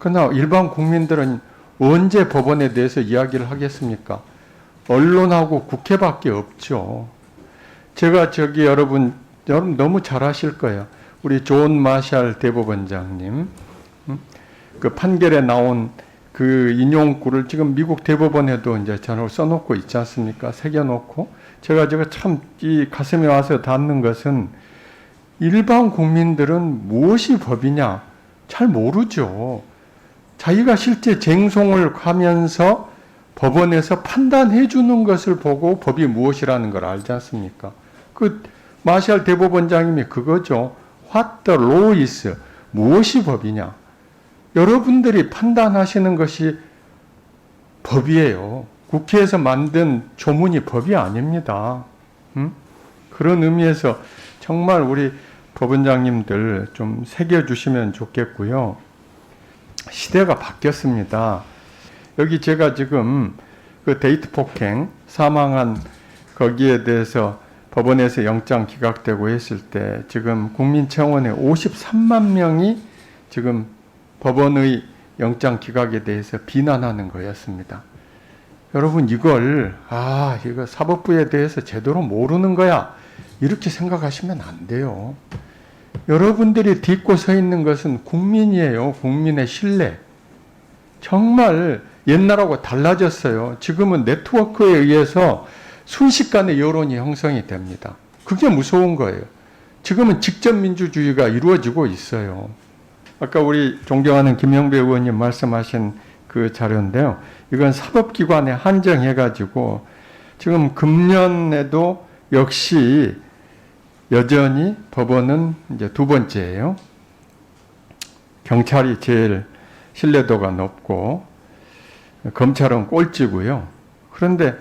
그러나 일반 국민들은 언제 법원에 대해서 이야기를 하겠습니까? 언론하고 국회밖에 없죠. 제가 저기 여러분 여러분 너무 잘 아실 거예요. 우리 존 마샬 대법원장님 음? 그 판결에 나온 그 인용구를 지금 미국 대법원에도 이제 저는 써놓고 있지 않습니까? 새겨놓고 제가 제가 참 이 가슴에 와서 닿는 것은 일반 국민들은 무엇이 법이냐 잘 모르죠. 자기가 실제 쟁송을 하면서 법원에서 판단해 주는 것을 보고 법이 무엇이라는 걸 알지 않습니까? 그 마샬 대법원장님이 그거죠. What the law is 무엇이 법이냐? 여러분들이 판단하시는 것이 법이에요. 국회에서 만든 조문이 법이 아닙니다. 음? 그런 의미에서 정말 우리 법원장님들 좀 새겨주시면 좋겠고요. 시대가 바뀌었습니다. 여기 제가 지금 그 데이트 폭행 사망한 거기에 대해서 법원에서 영장 기각되고 했을 때 지금 국민청원에 53만 명이 지금 법원의 영장 기각에 대해서 비난하는 거였습니다. 여러분 이걸 아 이거 사법부에 대해서 제대로 모르는 거야 이렇게 생각하시면 안 돼요. 여러분들이 딛고 서 있는 것은 국민이에요. 국민의 신뢰. 정말 옛날하고 달라졌어요. 지금은 네트워크에 의해서 순식간에 여론이 형성이 됩니다. 그게 무서운 거예요. 지금은 직접 민주주의가 이루어지고 있어요. 아까 우리 존경하는 김영배 의원님 말씀하신 그 자료인데요. 이건 사법기관에 한정해가지고 지금 금년에도 역시 여전히 법원은 이제 두 번째예요. 경찰이 제일 신뢰도가 높고 검찰은 꼴찌고요. 그런데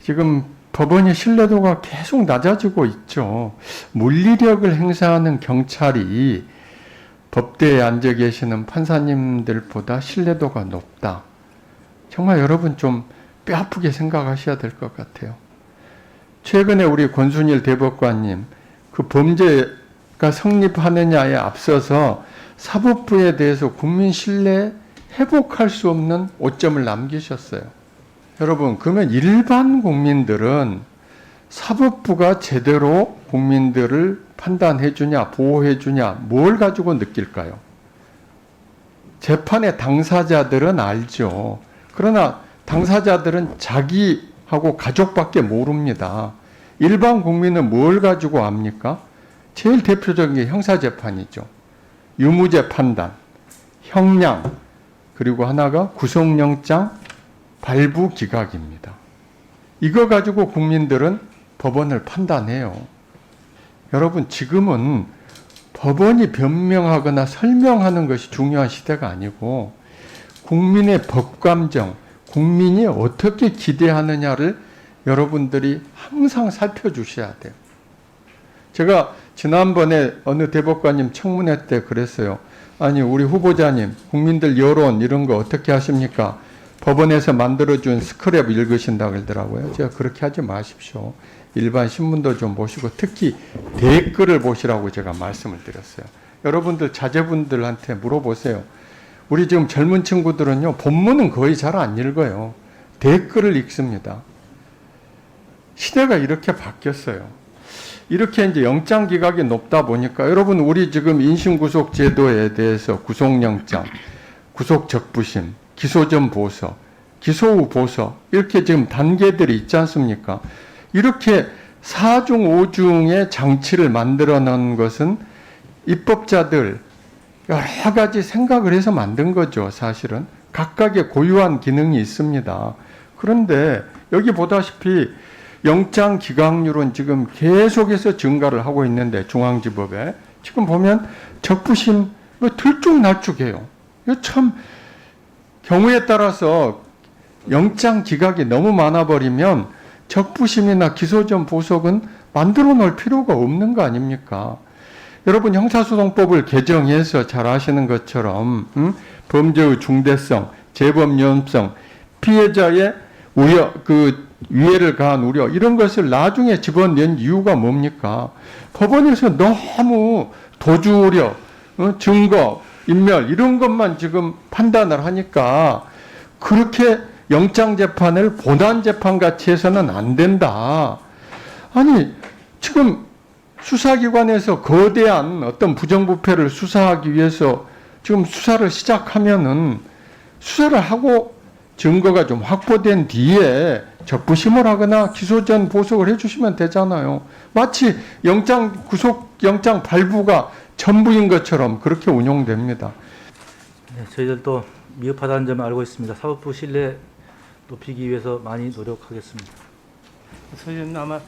지금 법원의 신뢰도가 계속 낮아지고 있죠. 물리력을 행사하는 경찰이 법대에 앉아 계시는 판사님들보다 신뢰도가 높다. 정말 여러분 좀 뼈아프게 생각하셔야 될 것 같아요. 최근에 우리 권순일 대법관님 그 범죄가 성립하느냐에 앞서서 사법부에 대해서 국민 신뢰 회복할 수 없는 오점을 남기셨어요. 여러분, 그러면 일반 국민들은 사법부가 제대로 국민들을 판단해 주냐, 보호해 주냐, 뭘 가지고 느낄까요? 재판의 당사자들은 알죠. 그러나 당사자들은 자기하고 가족밖에 모릅니다. 일반 국민은 뭘 가지고 압니까? 제일 대표적인 게 형사재판이죠. 유무죄 판단, 형량, 그리고 하나가 구속영장 발부 기각입니다. 이거 가지고 국민들은 법원을 판단해요. 여러분, 지금은 법원이 변명하거나 설명하는 것이 중요한 시대가 아니고 국민의 법감정, 국민이 어떻게 기대하느냐를 여러분들이 항상 살펴주셔야 돼요. 제가 지난번에 어느 대법관님 청문회 때 그랬어요. 아니, 우리 후보자님, 국민들 여론 이런 거 어떻게 하십니까? 법원에서 만들어준 스크랩 읽으신다 그러더라고요. 제가 그렇게 하지 마십시오. 일반 신문도 좀 보시고 특히 댓글을 보시라고 제가 말씀을 드렸어요. 여러분들 자제분들한테 물어보세요. 우리 지금 젊은 친구들은요, 본문은 거의 잘 안 읽어요. 댓글을 읽습니다. 시대가 이렇게 바뀌었어요. 이렇게 이제 영장 기각이 높다 보니까 여러분 우리 지금 인신구속 제도에 대해서 구속영장, 구속적부심, 기소전 보서, 기소 후 보서 이렇게 지금 단계들이 있지 않습니까? 이렇게 사중 오중의 장치를 만들어 놓은 것은 입법자들 여러 가지 생각을 해서 만든 거죠, 사실은. 각각의 고유한 기능이 있습니다. 그런데 여기 보다시피 영장 기각률은 지금 계속해서 증가를 하고 있는데 중앙지법에 지금 보면 적부심 뭐 들쭉날쭉해요. 참 경우에 따라서 영장 기각이 너무 많아 버리면 적부심이나 기소전 보석은 만들어 놓을 필요가 없는 거 아닙니까? 여러분 형사소송법을 개정해서 잘 아시는 것처럼 음? 범죄의 중대성, 재범 위험성, 피해자의 우려 그 위해를 가한 우려 이런 것을 나중에 집어낸 이유가 뭡니까? 법원에서 너무 도주 우려, 어, 증거 인멸 이런 것만 지금 판단을 하니까 그렇게 영장 재판을 본안 재판 같이 해서는 안 된다. 아니 지금 수사기관에서 거대한 어떤 부정부패를 수사하기 위해서 지금 수사를 시작하면은 수사를 하고 증거가 좀 확보된 뒤에 적부심을 하거나 기소 전 보석을 해주시면 되잖아요. 마치 영장 구속 영장 발부가 전부인 것처럼 그렇게 운용됩니다. 네, 저희들도 미흡하다는 점을 알고 있습니다. 사법부 신뢰 높이기 위해서 많이 노력하겠습니다. 소위님 아마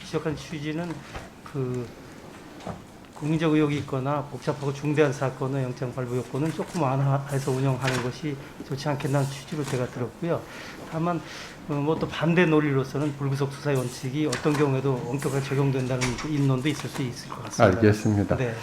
지적한 취지는 그 국민적 의혹이 있거나 복잡하고 중대한 사건의 영장 발부 요건은 조금 완화해서 운영하는 것이 좋지 않겠다는 취지로 제가 들었고요. 다만 뭐 또 반대 논리로서는 불구속 수사의 원칙이 어떤 경우에도 엄격하게 적용된다는 그 입론도 있을 수 있을 것 같습니다. 알겠습니다. 네.